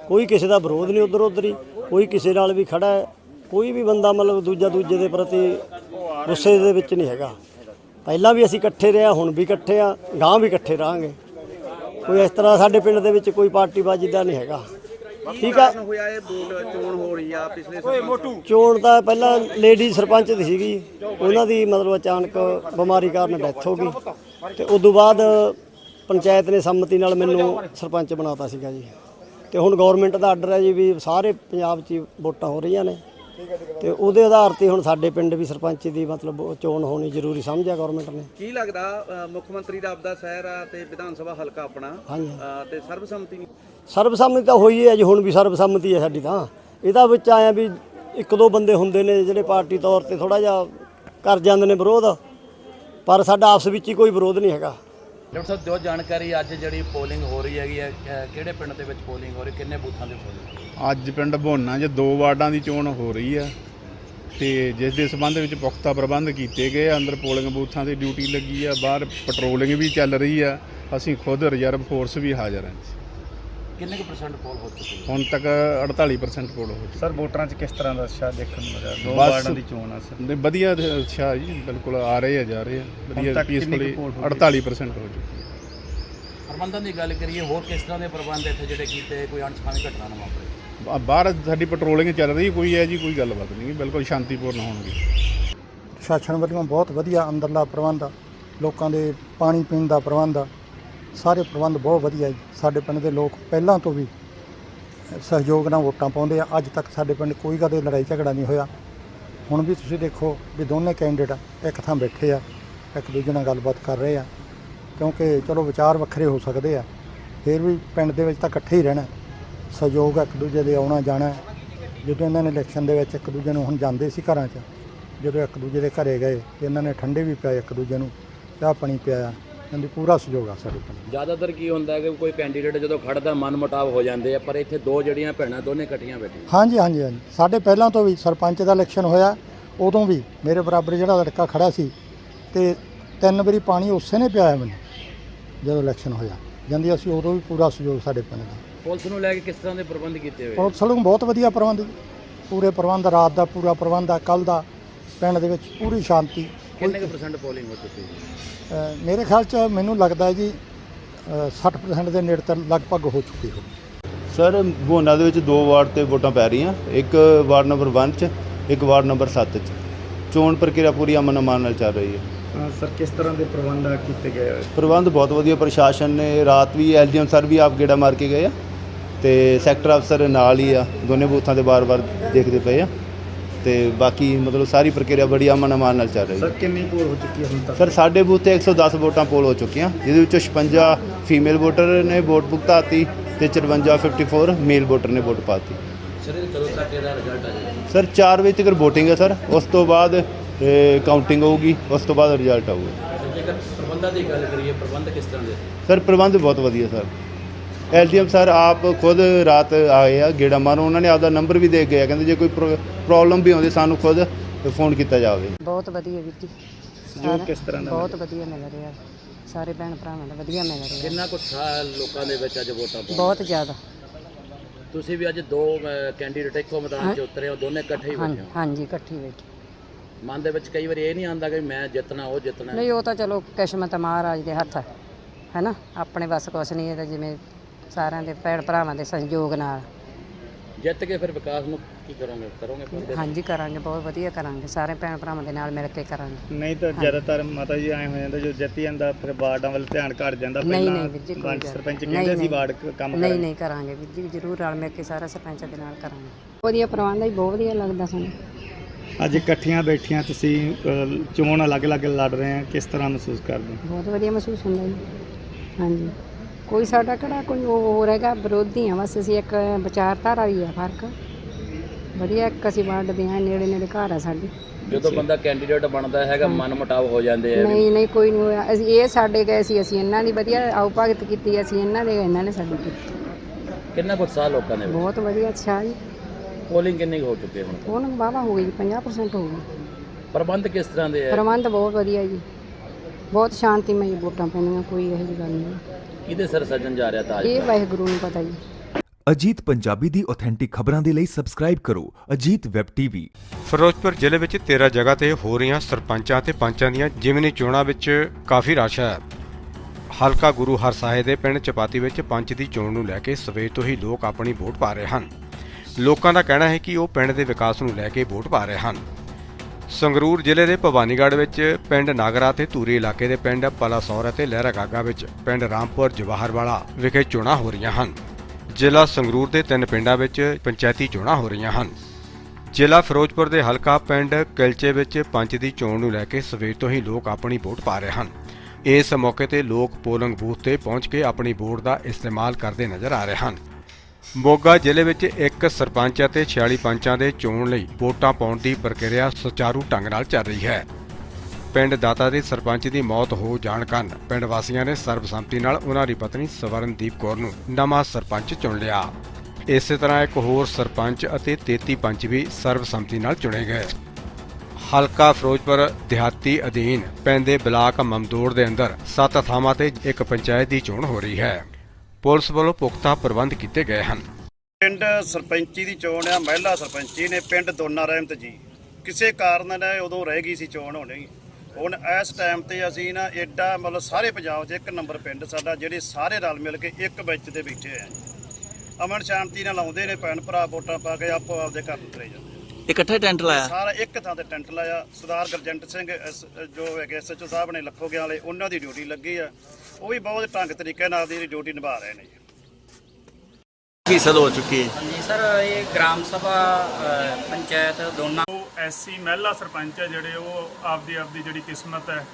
ਕੋਈ ਕਿਸੇ ਦਾ ਵਿਰੋਧ ਨਹੀਂ ਉਧਰ ਉਧਰ ਹੀ ਕੋਈ ਕਿਸੇ ਨਾਲ ਵੀ ਖੜਾ ਹੈ ਕੋਈ ਵੀ ਬੰਦਾ ਮਤਲਬ ਦੂਜਾ ਦੂਜੇ ਦੇ ਪ੍ਰਤੀ ਗੁੱਸੇ ਦੇ ਵਿੱਚ ਨਹੀਂ ਹੈਗਾ। ਪਹਿਲਾਂ ਵੀ ਅਸੀਂ ਇਕੱਠੇ ਰਹੇ ਹਾਂ, ਹੁਣ ਵੀ ਇਕੱਠੇ ਆ ਗਾਂ ਵੀ ਇਕੱਠੇ ਰਹਾਂਗੇ। ਕੋਈ ਇਸ ਤਰ੍ਹਾਂ ਸਾਡੇ ਪਿੰਡ ਦੇ ਵਿੱਚ ਕੋਈ ਪਾਰਟੀਬਾਜ਼ੀ ਦਾ ਨਹੀਂ ਹੈਗਾ। ਠੀਕ ਆ। ਹੋਇਆ ਇਹ ਚੋਣ ਹੋ ਰਹੀ ਆ ਪਿਛਲੇ ਸਰਪੰਚ ਚੋਣ ਤਾਂ ਪਹਿਲਾਂ ਲੇਡੀ ਸਰਪੰਚ ਦੀ ਸੀਗੀ। ਉਹਨਾਂ ਦੀ ਮਤਲਬ ਅਚਾਨਕ ਬਿਮਾਰੀ ਕਾਰਨ ਡੈਥ ਹੋ ਗਈ। ਤੇ ਉਸ ਤੋਂ ਬਾਅਦ ਪੰਚਾਇਤ ਨੇ ਸੰਮਤੀ ਨਾਲ ਮੈਨੂੰ ਸਰਪੰਚ ਬਣਾਤਾ ਸੀਗਾ ਜੀ। ਤੇ ਹੁਣ ਗਵਰਨਮੈਂਟ ਦਾ ਆਰਡਰ ਹੈ ਜੀ ਵੀ ਸਾਰੇ ਪੰਜਾਬ 'ਚ ਹੀ ਵੋਟਾਂ ਹੋ ਰਹੀਆਂ ਨੇ। ਤੇ ਉਹਦੇ ਆਧਾਰ ਤੇ ਹੁਣ ਸਾਡੇ ਪਿੰਡ ਵੀ ਸਰਪੰਚ ਦੀ ਮਤਲਬ ਉਹ ਚੋਣ ਹੋਣੀ ਜ਼ਰੂਰੀ ਸਮਝਿਆ ਗਵਰਨਮੈਂਟ ਨੇ। ਕੀ ਲੱਗਦਾ ਅ, ਮੁੱਖ ਮੰਤਰੀ ਦਾ ਆਪਦਾ ਸ਼ਹਿਰ ਆ ਤੇ ਵਿਧਾਨ ਸਭਾ ਹਲਕਾ ਆਪਣਾ? ਹਾਂਜੀ। ਅ, ਤੇ ਸਰਬਸੰਮਤੀ ਨਹੀਂ ਸਰਬਸੰਮਤੀ ਤਾਂ ਹੋਈ ਹੈ ਜੀ ਹੁਣ ਵੀ ਸਰਬਸੰਮਤੀ ਹੈ ਸਾਡੀ ਤਾਂ। ਇਹਦਾ ਵਿੱਚ ਆਇਆ ਵੀ ਇੱਕ ਦੋ ਬੰਦੇ ਹੁੰਦੇ ਨੇ ਜਿਹੜੇ ਪਾਰਟੀ ਤੌਰ ਤੇ ਥੋੜਾ ਜਿਹਾ ਕਰ ਜਾਂਦੇ ਨੇ ਵਿਰੋਧ ਪਰ ਸਾਡਾ ਆਪਸ ਵਿੱਚ ਹੀ ਕੋਈ ਵਿਰੋਧ ਨਹੀਂ ਹੈਗਾ। ਡਾਕਟਰ ਸਾਹਿਬ, ਦਿਓ ਜਾਣਕਾਰੀ, ਅੱਜ ਜਿਹੜੀ ਪੋਲਿੰਗ ਹੋ ਰਹੀ ਹੈਗੀ ਹੈ, ਅਹ, ਕਿਹੜੇ ਪਿੰਡ ਦੇ ਵਿੱਚ ਪੋਲਿੰਗ ਹੋ ਰਹੀ, ਕਿੰਨੇ ਬੂਥਾਂ ਦੀ ਪੋਲਿੰਗ ਅੱਜ ਪਿੰਡ ਭੋਨਾ 'ਚ ਦੋ ਵਾਰਡਾਂ ਦੀ ਚੋਣ ਹੋ ਰਹੀ ਆ ਤੇ ਜਿਸ ਦੇ ਸਬੰਧ ਵਿੱਚ ਪੁਖਤਾ ਪ੍ਰਬੰਧ ਕੀਤੇ ਗਏ ਆ। ਅੰਦਰ ਪੋਲਿੰਗ ਬੂਥਾਂ ਤੇ ਡਿਊਟੀ ਲੱਗੀ ਆ, ਬਾਹਰ ਪੈਟਰੋਲਿੰਗ ਵੀ ਚੱਲ ਰਹੀ ਆ। ਅਸੀਂ ਖੁਦ ਰਿਜ਼ਰਵ ਫੋਰਸ ਵੀ ਹਾਜ਼ਰ ਹਾਂ ਕਿੰਨੇ ਕੁ ਪਰਸੈਂਟ ਪੋਲ ਹੋ ਚੁੱਕੀ ਹੈ ਹੁਣ ਤੱਕ 48% ਪੋਲ ਹੋ ਚੁੱਕੀ। ਸਰ ਵੋਟਰਾਂ 'ਚ ਕਿਸ ਤਰ੍ਹਾਂ ਦਾ ਉਤਸ਼ਾਹ ਦੇਖਣ ਨੂੰ ਮਿਲਿਆ? ਦੋ ਬਸ- ਵਾਰਡਾਂ ਦੀ ਚੋਣ ਆ ਸਰ। ਨਹੀਂ, ਵਧੀਆ ਅੱਛਾ ਜੀ ਬਿਲਕੁਲ ਆ ਰਹੇ ਆ ਜਾ ਰਹੇ ਆ। ਵਧੀਆ ਤੱਕ ਕਿੰਨੀ ਕੁ ਪੀਸਫੁਲੀ poll ਹੋ ਗਈ? 48% ਹੋ ਚੁੱਕੀ ਪ੍ਰਬੰਧਨ ਦੀ ਗੱਲ ਕਰੀਏ ਹੋਰ ਕਿਸ ਤਰ੍ਹਾਂ ਦੇ ਪ੍ਰਬੰਧ ਇੱਥੇ ਜਿਹੜੇ ਕੀਤੇ ਕੋਈ ਅਣਸਖਾਵੀ ਘਟਨਾ ਨਾ ਵਾਪਰੇ? ਆ ਬਾਹਰ ਸਾਡੀ ਪੈਟਰੋਲਿੰਗ ਚੱਲ ਰਹੀ ਕੋਈ ਹੈ ਜੀ ਕੋਈ ਗੱਲਬਾਤ ਨਹੀਂ ਬਿਲਕੁਲ ਸ਼ਾਂਤੀਪੂਰਨ ਹੋਣਗੇ। ਸ਼ਾਸਨ ਵੱਲੋਂ ਬਹੁਤ ਵਧੀਆ ਅੰਦਰਲਾ ਪ੍ਰਬੰਧ ਆ ਲੋਕਾਂ ਦੇ ਪਾਣੀ ਪੀਣ ਦਾ ਪ੍ਰਬੰਧ ਆ। ਸਾਰੇ ਪ੍ਰਬੰਧ ਬਹੁਤ ਵਧੀਆ ਜੀ। ਸਾਡੇ ਪਿੰਡ ਦੇ ਲੋਕ ਪਹਿਲਾਂ ਤੋਂ ਵੀ ਸਹਿਯੋਗ ਨਾਲ ਵੋਟਾਂ ਪਾਉਂਦੇ ਆ। ਅੱਜ ਤੱਕ ਸਾਡੇ ਪਿੰਡ ਕੋਈ ਕਦੇ ਲੜਾਈ ਝਗੜਾ ਨਹੀਂ ਹੋਇਆ। ਹੁਣ ਵੀ ਤੁਸੀਂ ਦੇਖੋ ਵੀ ਦੋਨੇ ਕੈਂਡੀਡੇਟ ਇੱਕ ਥਾਂ ਬੈਠੇ ਆ, ਇੱਕ ਦੂਜੇ ਨਾਲ ਗੱਲਬਾਤ ਕਰ ਰਹੇ ਆ। ਕਿਉਂਕਿ ਚਲੋ ਵਿਚਾਰ ਵੱਖਰੇ ਹੋ ਸਕਦੇ ਆ। ਫਿਰ ਵੀ ਪਿੰਡ ਦੇ ਵਿੱਚ ਤਾਂ ਇਕੱਠੇ ਹੀ ਰਹਿਣਾ ਸਹਿਯੋਗ ਇੱਕ ਦੂਜੇ ਦੇ ਆਉਣਾ ਜਾਣਾ ਜਦੋਂ ਇਹਨਾਂ ਨੇ ਇਲੈਕਸ਼ਨ ਦੇ ਵਿੱਚ ਇੱਕ ਦੂਜੇ ਨੂੰ ਹੁਣ ਜਾਂਦੇ ਸੀ ਘਰਾਂ 'ਚ, ਜਦੋਂ ਇੱਕ ਦੂਜੇ ਦੇ ਘਰੇ ਗਏ, ਤੇ ਇਹਨਾਂ ਨੇ ਠੰਡੇ ਵੀ ਪਿਆਏ ਇੱਕ ਦੂਜੇ ਨੂੰ, ਚਾਹ ਪਾਣੀ ਪਿਆਇਆ। ਇਹਨਾਂ ਦੀ ਪੂਰਾ ਸਹਿਯੋਗ ਆ ਸਾਡੇ ਪਿੰਡ ਜ਼ਿਆਦਾਤਰ ਕੀ ਹੁੰਦਾ ਹੈ ਕਿ ਕੋਈ ਕੈਂਡੀਡੇਟ ਜਦੋਂ ਖੜਦਾ ਮਨ ਮੁਟਾਵ ਹੋ ਜਾਂਦੇ ਆ ਪਰ ਇੱਥੇ ਦੋ ਜਿਹੜੀਆਂ ਭੈਣਾਂ ਦੋਨੇ ਇਕੱਠੀਆਂ ਬੈਠੀਆਂ। ਹਾਂਜੀ ਹਾਂਜੀ ਹਾਂਜੀ। ਸਾਡੇ ਪਹਿਲਾਂ ਤੋਂ ਵੀ ਸਰਪੰਚ ਦਾ ਇਲੈਕਸ਼ਨ ਹੋਇਆ ਉਦੋਂ ਵੀ ਮੇਰੇ ਬਰਾਬਰ ਜਿਹੜਾ ਲੜਕਾ ਖੜਾ ਸੀ ਤੇ ਤਿੰਨ ਵਾਰੀ ਪਾਣੀ ਉਸੇ ਨੇ ਪਿਆਇਆ ਮੈਨੂੰ ਜਦੋਂ ਇਲੈਕਸ਼ਨ ਹੋਇਆ। ਜਾਂਦੀ ਅਸੀਂ ਉਦੋਂ ਵੀ ਪੂਰਾ ਸਹਿਯੋਗ ਸਾਡੇ ਪਿੰਡ ਦਾ। ਪੁਲਿਸ ਨੂੰ ਲੈ ਕੇ ਕਿਸ ਤਰ੍ਹਾਂ ਦੇ ਪ੍ਰਬੰਧ ਕੀਤੇ ਹੋਏ? ਪੁਲਿਸ ਵੱਲੋਂ ਬਹੁਤ ਵਧੀਆ ਪ੍ਰਬੰਧ। ਪੂਰੇ ਪ੍ਰਬੰਧ ਰਾਤ ਦਾ ਪੂਰਾ ਪ੍ਰਬੰਧ ਆ ਕੱਲ ਦਾ ਪਿੰਡ ਦੇ ਵਿੱਚ ਪੂਰੀ ਸ਼ਾਂਤੀ। ਕਿੰਨੇ ਕੁ ਪਰਸੈਂਟ ਪੋਲਿੰਗ ਹੋ ਚੁੱਕੀ ਹੈ? ਅ, ਮੇਰੇ ਖਿਆਲ ਚ ਮੈਨੂੰ ਲੱਗਦਾ ਹੈ ਜੀ ਅ, 60% ਦੇ ਨੇੜੇ ਤੱਕ ਲਗਭਗ ਹੋ ਚੁੱਕੀ ਹੋ ਸਰ ਭੋਨਾ ਦੇ ਵਿੱਚ ਦੋ ਵਾਰਡ ਤੇ ਵੋਟਾਂ ਪੈ ਰਹੀਆਂ। ਇੱਕ ਵਾਰਡ ਨੰਬਰ 1 ਚ ਇੱਕ ਵਾਰਡ ਨੰਬਰ 7 ਚ। ਚੋਣ ਪ੍ਰਕਿਰਿਆ ਪੂਰੀ ਅਮਨ ਅਮਾਨ ਨਾਲ ਚੱਲ ਰਹੀ ਹੈ। ਸਰ ਕਿਸ ਤਰ੍ਹਾਂ ਦੇ ਪ੍ਰਬੰਧ ਕੀਤੇ ਗਏ ਹੋਏ ਪ੍ਰਬੰਧ ਬਹੁਤ ਵਧੀਆ। ਪ੍ਰਸ਼ਾਸਨ ਨੇ ਰਾਤ ਵੀ ਐਲਡੀਐਮ ਸਰ ਵੀ ਆਪ ਗੇੜਾ ਮਾਰ ਕੇ ਗਏ ਆ ਤੇ ਸੈਕਟਰ ਅਫਸਰ ਨਾਲ ਹੀ ਆ। ਦੋਨੇ ਬੂਥਾਂ ਤੇ ਬਾਰ-ਬਾਰ ਦੇਖਦੇ ਪਏ ਆ। ਤੇ ਬਾਕੀ ਮਤਲਬ ਸਾਰੀ ਪ੍ਰਕਿਰਿਆ ਬੜੀ ਅਮਨ ਅਮਾਨ ਨਾਲ ਚੱਲ ਰਹੀ ਹੈ। ਕਿੰਨੀ ਪੋਲ ਹੋ ਚੁੱਕੀ ਹੈ ਹੁਣ ਤੱਕ? ਸਰ ਸਾਡੇ ਬੂਥ ਤੇ 110 ਵੋਟਾਂ ਪੋਲ ਹੋ ਚੁੱਕੀਆਂ ਜਿਹਦੇ ਵਿੱਚੋਂ 56 ਫੀਮੇਲ ਵੋਟਰ ਨੇ ਵੋਟ ਭੁਗਤਾਤੀ ਤੇ 54 54 ਮੇਲ ਵੋਟਰ ਨੇ ਵੋਟ ਪਾਤੀ। ਸਰ ਇਹ ਕਦੋਂ ਤੱਕ ਇਹਦਾ ਰਿਜ਼ਲਟ ਆ ਜਾਏਗਾ? ਸਰ 4 ਵਜੇ ਤੱਕ VOTING ਹੈ ਸਰ ਉਸ ਤੋਂ ਬਾਅਦ ਕਾਊਂਟਿੰਗ ਹੋਊਗੀ ਉਸ ਤੋਂ ਬਾਅਦ ਰਿਜ਼ਲਟ ਆਊਗਾ। ਸਰ ਜੇਕਰ ਪ੍ਰਬੰਧਾਂ ਦੀ ਗੱਲ ਕਰੀਏ ਪ੍ਰਬੰਧ ਕਿਸ ਤਰ੍ਹਾਂ ਦੇ? ਸਰ ਪ੍ਰਬੰਧ ਬਹੁਤ ਵਧੀਆ ਸਰ ਐਲਡੀਐਮ ਸਰ ਆਪ ਖੁਦ ਰਾਤ ਆਏ ਆ ਗੇੜਾ ਮਾਰੋ ਉਹਨਾਂ ਨੇ ਆਪਦਾ ਨੰਬਰ ਵੀ ਦੇ ਆ ਕਹਿੰਦੇ ਜੇ ਕੋਈ ਪ੍ਰੋਬਲਮ ਵੀ ਆਉਂਦੀ ਸਾਨੂੰ ਖੁਦ ਫੋਨ ਕੀਤਾ ਜਾਵੇ। ਬਹੁਤ ਵਧੀਆ ਵੀਰ ਜੀ। ਸਹਿਯੋਗ ਕਿਸ ਤਰ੍ਹਾਂ ਦਾ ਬਹੁਤ ਵਧੀਆ ਮਿਲ ਰਿਹਾ। ਸਾਰੇ ਭੈਣ ਭਰਾਵਾਂ ਦਾ ਵਧੀਆ ਮਿਲ ਰਿਹਾ। ਕਿੰਨਾ ਕੁ ਲੋਕਾਂ ਦੇ ਵਿੱਚ ਅੱਜ ਵੋਟਾਂ ਬਹੁਤ ਜ਼ਿਆਦਾ। ਤੁਸੀਂ ਵੀ ਅੱਜ ਦੋ ਕੈਂਡੀਡੇਟ ਇੱਕੋ ਮੈਦਾਨ 'ਚ ਉਤਰੇ ਹੋ ਦੋਨੇ ਇਕੱਠੇ ਹੀ ਹਾਂ ਬੈਠੇ ਹੋ। ਹਾਂਜੀ ਇਕੱਠੀ ਬੈਠੀ। ਮਨ ਦੇ ਵਿੱਚ ਕਈ ਵਾਰ ਇਹ ਨਹੀਂ ਆਉਂਦਾ ਕਿ ਮੈਂ ਜਿੱਤਣਾ ਉਹ ਜਿੱਤਣਾ। ਨਹੀਂ ਉਹ ਤਾਂ ਚਲੋ ਕਿਸਮਤ ਮਹਾਰਾਜ ਦੇ ਹੱਥ ਹੈ ਹੈਨਾ ਆਪਣੇ ਵੱਸ ਕੁਛ ਨਹੀਂ ਇਹ ਤਾਂ ਜਿਵੇਂ ਸਾਰਿਆਂ ਦੇ ਭੈਣ ਭਰਾਵਾਂ ਦੇ ਸਹਿਯੋਗ ਨਾਲ। ਜਿੱਤ ਕੇ ਫਿਰ ਵਿਕਾਸ ਨੂੰ ਕੀ ਕਰੋਗੇ? ਕਰੋਗੇ ਫਿਰ ਹਾਂਜੀ ਕਰਾਂਗੇ ਬਹੁਤ ਵਧੀਆ ਕਰਾਂਗੇ। ਸਾਰੇ ਭੈਣ ਭਰਾਵਾਂ ਦੇ ਨਾਲ ਮਿਲ ਕੇ ਕਰਾਂਗੇ। ਨਹੀਂ ਤਾਂ ਜ਼ਿਆਦਾਤਰ ਮਾਤਾ ਜੀ ਐ ਹੋ ਜਾਂਦਾ ਜੋ ਜਿੱਤ ਜਾਂਦਾ ਫਿਰ ਵਾਰਡਾਂ ਵੱਲ ਧਿਆਨ ਘਟ ਜਾਂਦਾ। ਨਹੀਂ ਨਹੀਂ ਵੀਰ ਜੀ ਕੋਈ ਗੱਲ ਸਰਪੰਚ ਕਹਿੰਦੇ ਸੀ। ਵਾਰਡ ਕੰਮ ਨਹੀਂ ਨਹੀਂ ਕਰਾਂਗੇ ਵੀਰ ਜੀ ਜ਼ਰੂਰ ਰਲ ਮਿਲ ਕੇ ਸਾਰਾ ਸਰਪੰਚਾਂ ਦੇ ਨਾਲ ਕਰਾਂਗੇ। ਵਧੀਆ ਪ੍ਰਬੰਧ ਹੈ ਬਹੁਤ ਵਧੀਆ ਲੱਗਦਾ ਸਾਨੂੰ। ਅੱਜ ਇਕੱਠੀਆਂ ਬੈਠੀਆਂ ਤੁਸੀਂ ਚੋਣ ਅਲੱਗ-ਅਲੱਗ ਲੜ ਰਹੇ ਆ ਕਿਸ ਤਰ੍ਹਾਂ ਮਹਿਸੂਸ ਕਰਦੇ ਹੋ? ਬਹੁਤ ਵਧੀਆ ਮਹਿਸੂਸ ਹੁੰਦਾ ਜੀ। ਹਾਂਜੀ। ਕੋਈ ਸਾਡਾ ਕਿਹੜਾ ਕੋਈ ਉਹ ਹੋਰ ਹੈਗਾ ਵਿਰੋਧੀ ਆ ਬਸ ਅਸੀਂ ਇੱਕ ਵਿਚਾਰਧਾਰਾ ਹੀ ਆ ਫ਼ਰਕ। ਵਧੀਆ ਇੱਕ ਅਸੀਂ ਵੰਡਦੇ ਹਾਂ ਨੇੜੇ ਨੇੜੇ ਘਰ ਆ ਸਾਡੇ। ਜਦੋਂ ਬੰਦਾ ਕੈਂਡੀਡੇਟ ਬਣਦਾ ਹੈਗਾ ਮਨ ਮੁਟਾਵ ਹੋ ਜਾਂਦੇ ਆ ਨਹੀਂ ਨਹੀਂ ਕੋਈ ਨਹੀਂ ਹੋਇਆ। ਅਸੀਂ ਇਹ ਸਾਡੇ ਗਏ ਸੀ ਅਸੀਂ ਇਹਨਾਂ ਦੀ ਵਧੀਆ ਆਉ ਭਗਤ ਕੀਤੀ ਅਸੀਂ ਇਹਨਾਂ ਦੇ ਇਹਨਾਂ ਨੇ ਸਾਡੀ ਕੀਤੀ। ਕਿੰਨਾ ਕੁ ਉਤਸ਼ਾਹ ਲੋਕਾਂ ਵਿੱਚ? ਬਹੁਤ ਵਧੀਆ ਅੱਛਾ ਜੀ। ਪੋਲਿੰਗ ਕਿੰਨੀ ਹੋ ਚੁੱਕੀ ਹੈ ਹੁਣ? ਉਹਨਾਂ ਵਾਵਾ ਹੋ ਗਈ ਜੀ 50% ਹੋ ਗਈ। ਪ੍ਰਬੰਧ ਕਿਸ ਤਰ੍ਹਾਂ ਦੇ ਹੈ ਪ੍ਰਬੰਧ ਬਹੁਤ ਵਧੀਆ ਜੀ। ਬਹੁਤ ਸ਼ਾਂਤੀਮਈ ਵੋਟਾਂ ਪੈਣੀਆਂ ਕੋਈ ਇਹੋ ਜਿਹੀ ਗੱਲ ਨਹੀਂ। ਕਿਹਦੇ ਸਿਰ ਸੱਜਣ ਜਾ ਰਿਹਾ ਤਾਜ ਇਹ ਵਾਹਿਗੁਰੂ ਨੂੰ ਪਤਾ ਜੀ ਅਜੀਤ ਪੰਜਾਬੀ ਦੀ ਆਥੈਂਟਿਕ ਖਬਰਾਂ ਦੇ ਲਈ ਸਬਸਕ੍ਰਾਈਬ ਕਰੋ ਅਜੀਤ ਵੈਬ ਟੀਵੀ। ਫਿਰੋਜ਼ਪੁਰ ਜ਼ਿਲ੍ਹੇ ਵਿੱਚ 13 ਜਗ੍ਹਾ ਤੇ ਹੋ ਰਹੀਆਂ ਸਰਪੰਚਾਂ ਤੇ ਪੰਚਾਂ ਦੀਆਂ ਜਿਮਨੀ ਚੋਣਾਂ ਵਿੱਚ ਕਾਫੀ ਰਸ਼ ਹੈ। ਹਲਕਾ ਗੁਰੂ ਹਰਸਾਏ ਦੇ ਪਿੰਡ ਚਪਾਤੀ ਵਿੱਚ ਪੰਚ ਦੀ ਚੋਣ ਨੂੰ ਲੈ ਕੇ ਸਵੇਰ ਤੋਂ ਹੀ ਲੋਕ ਆਪਣੀ ਵੋਟ ਪਾ ਰਹੇ ਹਨ। ਲੋਕਾਂ ਦਾ ਕਹਿਣਾ ਹੈ ਕਿ ਉਹ ਪਿੰਡ ਦੇ ਵਿਕਾਸ ਨੂੰ ਲੈ ਕੇ ਵੋਟ ਪਾ ਰਹੇ ਹਨ। ਸੰਗਰੂਰ ਜ਼ਿਲ੍ਹੇ ਦੇ ਭਵਾਨੀਗੜ੍ਹ ਵਿੱਚ ਪਿੰਡ ਨਾਗਰਾ ਤੇ ਧੂਰੀ ਇਲਾਕੇ ਦੇ ਪਿੰਡ ਪਲਾਸੌਰ ਅਤੇ ਲਹਿਰਾ ਗਾਗਾ ਵਿੱਚ ਪਿੰਡ ਰਾਮਪੁਰ ਜਵਾਹਰਵਾਲਾ ਵਿਖੇ ਚੋਣਾਂ ਹੋ ਰਹੀਆਂ ਹਨ। ਜ਼ਿਲ੍ਹਾ ਸੰਗਰੂਰ ਦੇ ਤਿੰਨ ਪਿੰਡਾਂ ਵਿੱਚ ਪੰਚਾਇਤੀ ਚੋਣਾਂ ਹੋ ਰਹੀਆਂ ਹਨ। ਜ਼ਿਲ੍ਹਾ ਫਿਰੋਜ਼ਪੁਰ ਦੇ ਹਲਕਾ ਪਿੰਡ ਕਿਲਚੇ ਵਿੱਚ ਪੰਚ ਦੀ ਚੋਣ ਨੂੰ ਲੈ ਕੇ ਸਵੇਰ ਤੋਂ ਹੀ ਲੋਕ ਆਪਣੀ ਵੋਟ ਪਾ ਰਹੇ ਹਨ। ਇਸ ਮੌਕੇ ਤੇ ਲੋਕ ਪੋਲਿੰਗ ਬੂਥ ਤੇ ਪਹੁੰਚ ਕੇ ਆਪਣੀ ਵੋਟ ਦਾ ਇਸਤੇਮਾਲ ਕਰਦੇ ਨਜ਼ਰ ਆ ਰਹੇ ਹਨ। ਮੋਗਾ ਜ਼ਿਲ੍ਹੇ ਵਿੱਚ ਇੱਕ ਸਰਪੰਚ ਅਤੇ 46 ਪੰਚਾਂ ਦੇ ਚੋਣ ਲਈ ਵੋਟਾਂ ਪਾਉਣ ਦੀ ਪ੍ਰਕਿਰਿਆ ਸੁਚਾਰੂ ਢੰਗ ਨਾਲ ਚੱਲ ਰਹੀ ਹੈ। ਪਿੰਡ ਦਾਤਾ ਦੇ ਸਰਪੰਚ ਦੀ ਮੌਤ ਹੋ ਜਾਣ ਕਾਰਨ ਪਿੰਡ ਵਾਸੀਆਂ ਨੇ ਸਰਬਸੰਮਤੀ ਨਾਲ ਉਹਨਾਂ ਦੀ ਪਤਨੀ ਸਵਰਨਦੀਪ ਕੌਰ ਨੂੰ ਨਵਾਂ ਸਰਪੰਚ ਚੁਣ ਲਿਆ। ਇਸੇ ਤਰ੍ਹਾਂ ਇੱਕ ਹੋਰ ਸਰਪੰਚ ਅਤੇ 33 ਪੰਚ ਵੀ ਸਰਬਸੰਮਤੀ ਨਾਲ ਚੁਣੇ ਗਏ। ਹਲਕਾ ਫਿਰੋਜ਼ਪੁਰ ਦਿਹਾਤੀ ਅਧੀਨ ਪੈਂਦੇ ਬਲਾਕ ਮਮਦੋੜ ਦੇ ਅੰਦਰ ਸੱਤ ਥਾਵਾਂ ਤੇ ਇੱਕ ਪੰਚਾਇਤ ਦੀ ਚੋਣ ਹੋ ਰਹੀ ਹੈ। ਪੁਲਿਸ ਵੱਲੋਂ ਪੁਖਤਾ ਪ੍ਰਬੰਧ ਕੀਤੇ ਗਏ ਹਨ। ਪਿੰਡ ਸਰਪੰਚੀ ਦੀ ਚੋਣ ਆ ਮਹਿਲਾ ਸਰਪੰਚੀ ਨੇ ਪਿੰਡ ਦੋਨਾ ਰਹਿਮਤ ਜੀ। ਕਿਸੇ ਕਾਰਨ ਨੇ ਉਦੋਂ ਰਹਿ ਗਈ ਸੀ ਚੋਣ ਹੋਣੀ। ਹੁਣ ਇਸ ਟਾਈਮ ਤੇ ਅਸੀਂ ਨਾ ਐਡਾ ਮਤਲਬ ਸਾਰੇ ਪੰਜਾਬ 'ਚ ਇੱਕ ਨੰਬਰ ਪਿੰਡ ਸਾਡਾ ਜਿਹੜੇ ਸਾਰੇ ਰਲ ਮਿਲ ਕੇ ਇੱਕ ਵਿੱਚ ਤੇ ਬੈਠੇ ਆ। ਅਮਨ ਸ਼ਾਂਤੀ ਨਾਲ ਆਉਂਦੇ ਨੇ ਭੈਣ ਭਰਾ ਵੋਟਾਂ ਪਾ ਕੇ ਆਪੋ ਆਪਦੇ ਘਰ ਨੂੰ ਤੁਰੇ ਜਾਂਦੇ ਇਕੱਠੇ ਟੈਂਟ ਲਾਇਆ? ਸਾਰਾ ਇੱਕ ਥਾਂ ਤੇ ਟੈਂਟ ਲਾਇਆ। ਸਰਦਾਰ ਗਰਜੰਟ ਸਿੰਘ ਐਸ- ਜੋ ਹੈਗੇ ਐਸਐਚਓ ਸਾਹਿਬ ਨੇ ਲੱਖੋਗੇ ਵਾਲੇ ਉਹਨਾਂ ਦੀ ਡਿਊਟੀ ਲੱਗੀ ਆ। ਉਹ ਵੀ ਬਹੁਤ ਢੰਗ ਤਰੀਕੇ ਨਾਲ ਦੀ ਡਿਊਟੀ ਨਿਭਾ ਰਹੇ ਨੇ ਜੀ। ਫੀਸਦ ਹੋ ਚੁੱਕੀ ਹੈ? ਹਾਂਜੀ ਸਰ ਇਹ ਗ੍ਰਾਮ ਸਭਾ ਅ, ਪੰਚਾਇਤ ਦੋਨਾਂ ਉਹ ਐਸਸੀ ਮਹਿਲਾ ਸਰਪੰਚ ਆ ਜਿਹੜੇ ਉਹ ਆਪਦੀ ਆਪਦੀ ਜਿਹੜੀ ਕਿਸਮਤ ਹੈ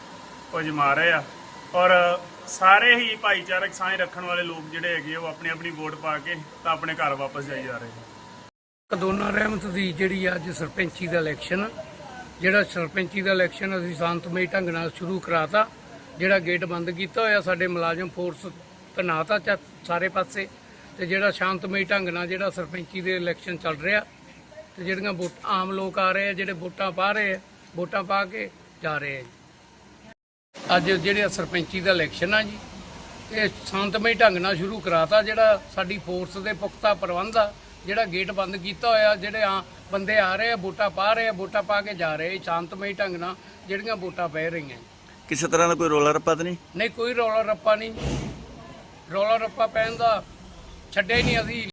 ਉਹ ਅਜਮਾ ਰਹੇ ਆ। ਔਰ ਸਾਰੇ ਹੀ ਭਾਈਚਾਰਕ ਸਾਂਝ ਰੱਖਣ ਵਾਲੇ ਲੋਕ ਜਿਹੜੇ ਹੈਗੇ ਉਹ ਆਪਣੀ ਆਪਣੀ ਵੋਟ ਪਾ ਕੇ ਤਾਂ ਆਪਣੇ ਘਰ ਵਾਪਸ ਜਾਈ ਜਾ ਰਹੇ ਨੇ। ਦੋਨਾ ਰਹਿਮਤ ਦੀ ਜਿਹੜੀ ਅੱਜ ਸਰਪੰਚੀ ਦਾ ਇਲੈਕਸ਼ਨ ਜਿਹੜਾ ਸਰਪੰਚੀ ਦਾ ਇਲੈਕਸ਼ਨ ਅਸੀਂ ਸ਼ਾਂਤਮਈ ਢੰਗ ਨਾਲ ਸ਼ੁਰੂ ਕਰਾਤਾ ਜਿਹੜਾ ਗੇਟ ਬੰਦ ਕੀਤਾ ਹੋਇਆ ਸਾਡੇ ਮੁਲਾਜ਼ਮ ਫੋਰਸ ਤਨਾਤਾ ਚ ਸਾਰੇ ਪਾਸੇ, ਤੇ ਜਿਹੜਾ ਸ਼ਾਂਤਮਈ ਢੰਗ ਨਾਲ ਜਿਹੜਾ ਸਰਪੰਚੀ ਦੇ ਇਲੈਕਸ਼ਨ ਚੱਲ ਰਿਹਾ, ਤੇ ਜਿਹੜੀਆਂ ਵੋਟ ਆਮ ਲੋਕ ਆ ਰਹੇ ਆ, ਜਿਹੜੇ ਵੋਟਾਂ ਪਾ ਰਹੇ ਆ, ਵੋਟਾਂ ਪਾ ਕੇ ਜਾ ਰਹੇ ਆ ਜੀ। ਅੱਜ ਜਿਹੜੇ ਸਰਪੰਚੀ ਦਾ ਇਲੈਕਸ਼ਨ ਆ ਜੀ, ਇਹ ਸ਼ਾਂਤਮਈ ਢੰਗ ਨਾਲ ਸ਼ੁਰੂ ਕਰਾਤਾ ਜਿਹੜਾ ਸਾਡੀ ਫੋਰਸ ਦੇ ਪੁਖਤਾ ਪ੍ਰਬੰਧ ਆ, ਜਿਹੜਾ ਗੇਟ ਬੰਦ ਕੀਤਾ ਹੋਇਆ, ਜਿਹੜੇ ਆ ਬੰਦੇ ਆ ਰਹੇ ਆ, ਵੋਟਾਂ ਪਾ ਰਹੇ ਆ, ਵੋਟਾਂ ਪਾ ਕੇ ਜਾ ਰਹੇ ਆ ਸ਼ਾਂਤਮਈ ਢੰਗ ਨਾਲ ਜਿਹੜੀਆਂ ਵੋਟਾਂ ਪੈ ਰਹੀਆਂ ਕਿਸੇ ਤਰ੍ਹਾਂ ਦਾ ਕੋਈ ਰੋਲਾ ਰੱਪਾ ਤਾਂ ਨਹੀਂ? ਨਹੀਂ, ਕੋਈ ਰੌਲਾ ਰੱਪਾ ਨਹੀਂ। ਰੌਲਾ ਰੱਪਾ ਪੈਣ ਦਾ ਛੱਡਿਆ ਹੀ ਨਹੀਂ ਅਸੀਂ।